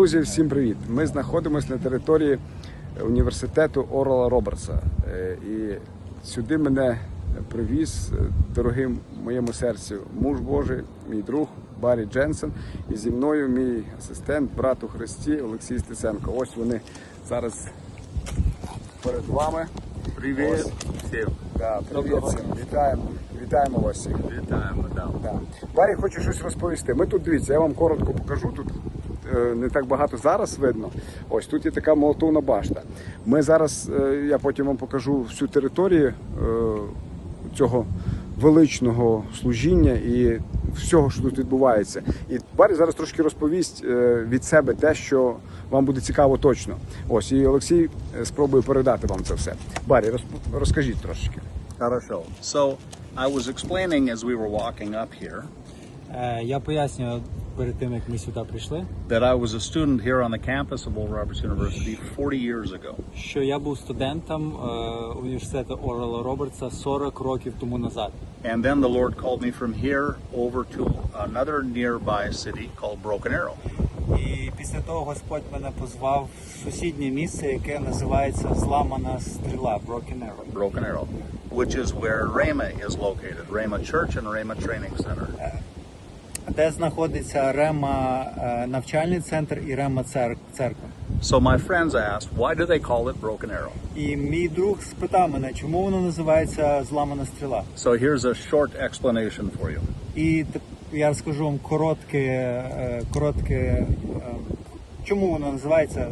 Друзі, всім привіт! Ми знаходимося на території університету Орла Робертса. Е, І сюди мене привіз е, дорогим моєму серцю муж Божий, мій друг Баррі Дженсен. І зі мною мій асистент, брат у Христі Олексій Стеценко. Ось вони зараз перед вами. Привіт всім. Да, привіт всім. Вітаємо. Вітаємо вас всіх. Вітаємо. Да. Да. Барі хочу щось розповісти. Ми тут дивіться, я вам коротко покажу. Тут не так багато зараз видно. Ось тут є така молотовна башта. Ми зараз, е, я потім вам покажу всю територію е, цього величного служіння і всього, що тут відбувається. І Барі зараз трошки розповість е, від себе те, що вам буде цікаво точно. Ось і Олексій е, спробує передати вам це все. Барі, розп- розкажіть трошечки. Хорошо. So I was explaining as we were walking up here Е, Я пояснюю перед тим, як ми сюди прийшли, that I was a student here on the campus of Oral Roberts University 40 years ago. що я був студентом е, університету Орела Робертса 40 років тому назад. And then the Lord called me from here over to another nearby city called Broken Arrow. І після того Господь мене позвав в сусіднє місце, яке називається Зламана стріла Broken Arrow. Broken Arrow, which is where Rhema is located, Rhema Church and Rhema Training Center. Де знаходиться Рема е, навчальний центр і Рема цер- церква. So my friends asked, why do they call it Broken Arrow? І мій друг спитав мене, чому воно називається Зламана стріла. So here's a short explanation for you. І я розкажу вам коротке, е, коротке, е, чому воно називається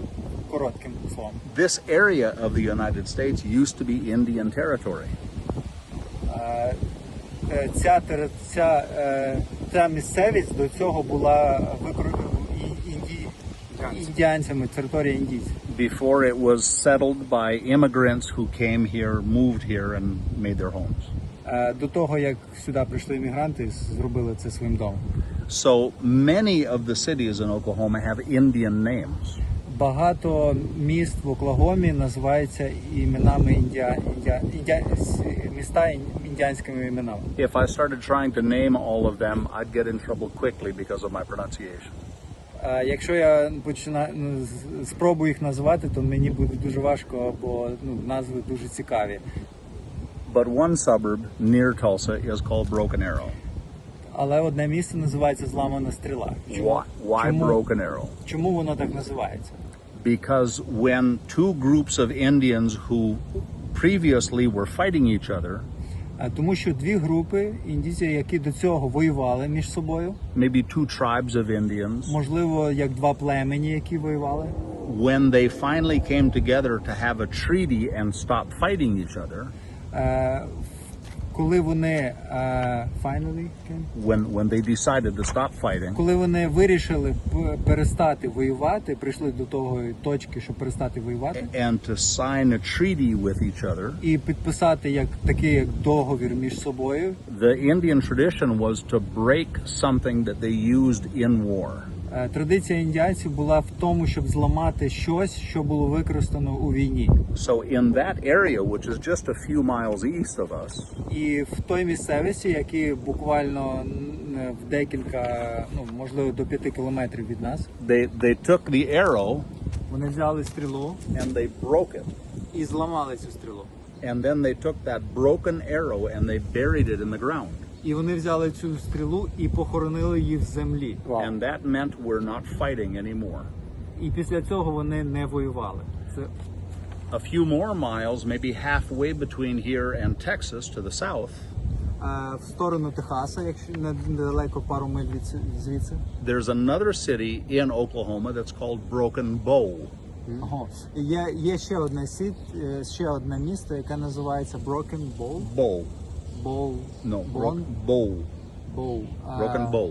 коротким словом. This area of the United States used to be Indian territory. Е, Ця, ця, е, ця місцевість до цього була інді... індіанцями, територія індійців. before it was settled by immigrants who came here, moved here, and made their homes. Е, До того, як сюди прийшли іммігранти, зробили це своїм домом. So many of the cities in Oklahoma have Indian names. Багато міст в Оклагомі називаються іменами індіа... Індіа... Індіа... с- міста ін- індіанськими іменами. If I started trying to name all of them, I'd get in trouble quickly because of my pronunciation. А якщо я починаю ну, з- спробую їх назвати, то мені буде дуже важко, бо ну, назви дуже цікаві. But one suburb near Tulsa is called Broken Arrow. Але одне місце називається Зламана стріла. Why, why Чому? Broken Arrow? Чому воно так називається? Because when two groups of Indians who previously were fighting each other, А, Тому що дві групи індійців, які до цього воювали між собою, maybe two tribes of Indians, можливо, як два племені, які воювали. when they finally came together to have a treaty and stop fighting each other, Е, коли вони е, finally, when when they decided to stop fighting, коли вони вирішили перестати воювати, прийшли до того точки, щоб перестати воювати. and to sign a treaty with each other, і підписати як такий як договір між собою. the Indian tradition was to break something that they used in war. Е, Традиція індіанців була в тому, щоб зламати щось, що було використано у війні. So in that area, which is just a few miles east of us, І в той місцевості, які буквально в декілька, ну можливо, до п'яти кілометрів від нас, they they took the arrow вони взяли стрілу and they broke it. і зламали цю стрілу. And then they took that broken arrow and they buried it in the ground. І вони взяли цю стрілу і похоронили її в землі. Вау. And that meant we're not fighting anymore. І після цього вони не воювали. Це A few more miles, maybe halfway between here and Texas to the south, е, в сторону Техаса, якщо не- недалеко пару миль від ці- звідси. there's another city in Oklahoma that's called Broken Bow. Ага. Є, є ще одне сіт, е, ще одне місто, яке називається Broken Bowl. Bow. Bowl. No, Bon? Broken Bow. Bowl. Broken А, Bow.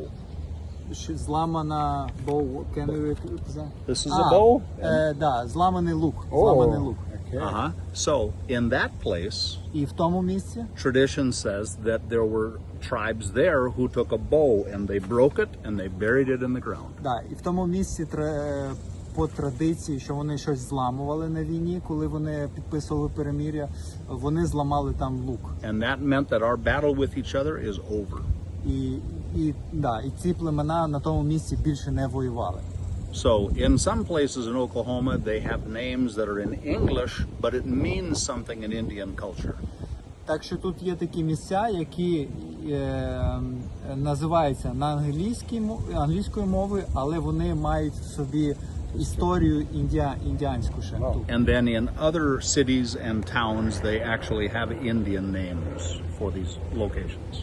ще Зламана bow. Can you repeat that? This is a bow? Е, да, зламаний лук. О, Зламаний лук. окей. Uh-huh. So in that place, І в тому місці tradition says that there were tribes there who took a bow and they broke it and they buried it in the ground. Да, і в тому місці тре- по традиції, що вони щось зламували на війні, коли вони підписували перемир'я, вони зламали там лук. And that meant that our battle with each other is over. І, і, да, і ці племена на тому місці більше не воювали. So, in some places in Oklahoma, they have names that are in English, but it means something in Indian culture. Так що тут є такі місця, які е, називаються на англійській англійською мовою, але вони мають в собі історію індіа, індіанську ще тут. And then in other cities and towns, they actually have Indian names for these locations.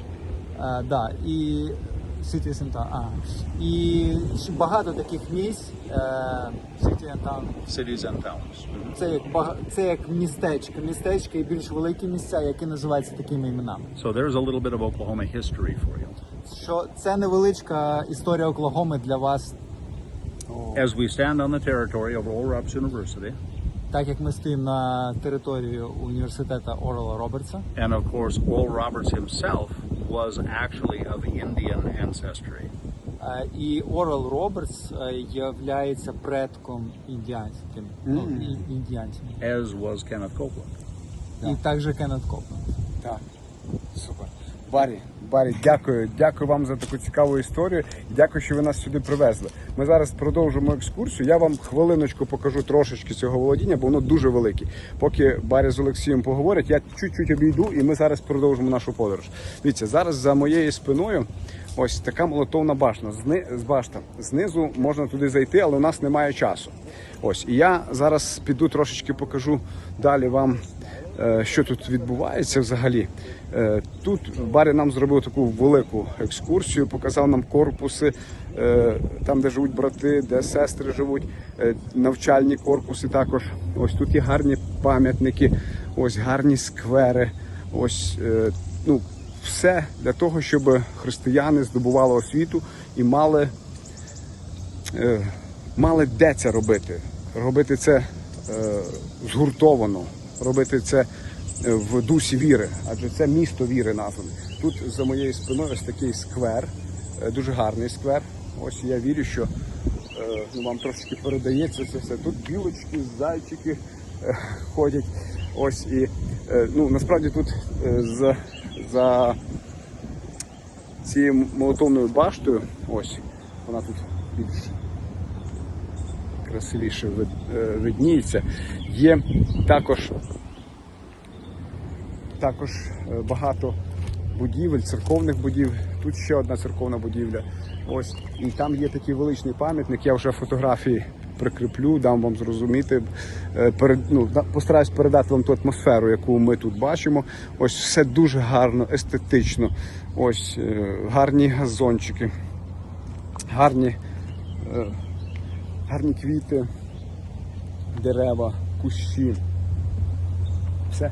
Е, да, і City Center, а, і ще багато таких місць, е, City and Town, Cities and towns. це як, бага- це як містечка, містечка і більш великі місця, які називаються такими іменами. So there's a little bit of Oklahoma history for you. Що це невеличка історія Оклахоми для вас, As we stand on the territory of Oral Roberts University, так як ми стоїмо на території університету Орла Робертса. and of course, Oral Roberts himself was actually of Indian ancestry. Е, І Орел Робертс е, являється предком індіанським, ну, і- індіанцями. as was Kenneth Copeland. І також Кеннет Копленд. Так, супер. Барі, Барі, дякую. Дякую вам за таку цікаву історію. Дякую, що ви нас сюди привезли. Ми зараз продовжимо екскурсію. Я вам хвилиночку покажу трошечки цього володіння, бо воно дуже велике. Поки Барі з Олексієм поговорять, я чуть-чуть обійду і ми зараз продовжимо нашу подорож. Дивіться, зараз за моєю спиною ось така молотовна башта. Зни, з башта. Знизу можна туди зайти, але у нас немає часу. Ось, і я зараз піду трошечки покажу далі вам що тут відбувається взагалі. Е, Тут Барі нам зробив таку велику екскурсію, показав нам корпуси, е, там, де живуть брати, де сестри живуть, е, навчальні корпуси також. Ось тут є гарні пам'ятники, ось гарні сквери. Ось е, ну, все для того, щоб християни здобували освіту і мали е, мали де це робити. Робити це е, згуртовано, робити це е, в дусі віри, адже це місто віри назване. Тут за моєю спиною ось такий сквер, е, дуже гарний сквер. Ось я вірю, що е, ну, вам трошки передається це все. Тут білочки, зайчики ходять. Ось і ну насправді тут за, за цією молотовною баштою, ось вона тут більш красивіше е, видніється. Є також, також е, багато будівель, церковних будівель. Тут ще одна церковна будівля. Ось і там є такий величний пам'ятник. Я вже фотографії прикріплю, дам вам зрозуміти. Е, Перед, ну, постараюсь передати вам ту атмосферу, яку ми тут бачимо. Ось все дуже гарно, естетично. Ось гарні газончики, гарні. Гарні квіти, дерева, кущі. Все,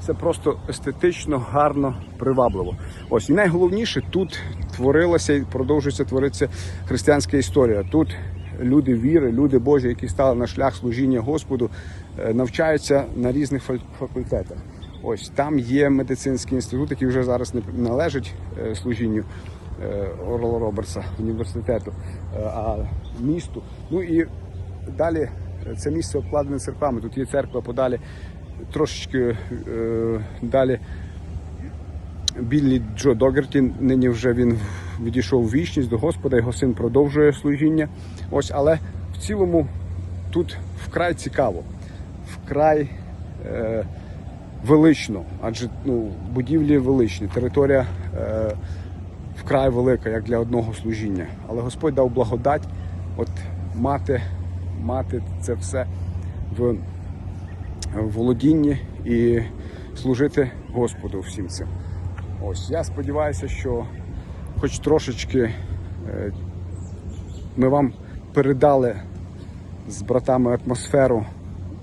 все просто естетично, гарно, привабливо. Ось і найголовніше тут творилася і продовжується творитися християнська історія. Тут люди віри, люди Божі, які стали на шлях служіння Господу, е, навчаються на різних факультетах. Ось там є медицинський інститут, який вже зараз не належить е, служінню Орла Робертса університету, е, а місту. Ну і далі е, це місце обкладене церквами. Тут є церква подалі, трошечки е, далі. Біллі Джо Догерті, нині вже він відійшов у вічність до Господа, його син продовжує служіння. Ось, але в цілому тут вкрай цікаво, вкрай е, велично, адже ну, будівлі величні, територія е, вкрай велика, як для одного служіння. Але Господь дав благодать, от мати, мати це все в володінні і служити Господу всім цим. Ось я сподіваюся, що хоч трошечки е, ми вам передали з братами атмосферу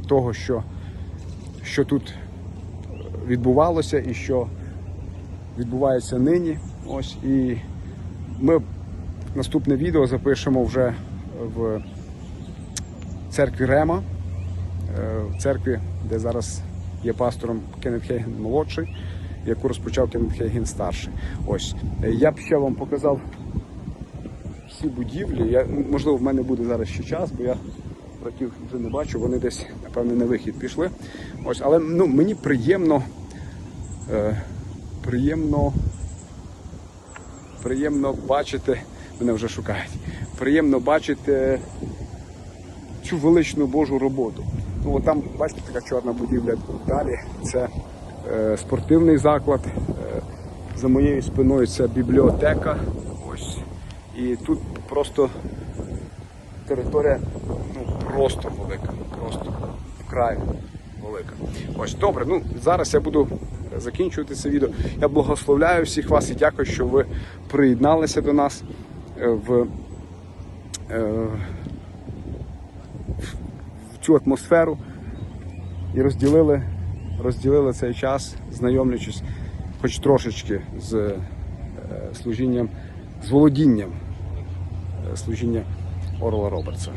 того, що, що тут відбувалося і що відбувається нині. Ось і ми наступне відео запишемо вже в церкві Рема, е, в церкві, де зараз є пастором Кеннет Хейген молодший, яку розпочав Кеннет Хейген старший. Ось я б ще вам показав всі будівлі. Я, можливо, в мене буде зараз ще час, бо я братів вже не бачу, вони десь, напевно, на вихід пішли. Ось, але ну, мені приємно, е, приємно, приємно бачити, мене вже шукають. приємно бачити цю величну Божу роботу. Ну, там, бачите, така чорна будівля далі. Це е, спортивний заклад. Е, за моєю спиною це бібліотека. Ось. І тут просто територія ну, просто велика. Просто вкрай велика. Ось добре. Ну зараз я буду закінчувати це відео. Я благословляю всіх вас і дякую, що ви приєдналися до нас е, в, е, в цю атмосферу і розділили, розділили цей час, знайомлячись хоч трошечки з е, служінням, з володінням служіння Орла Робертса.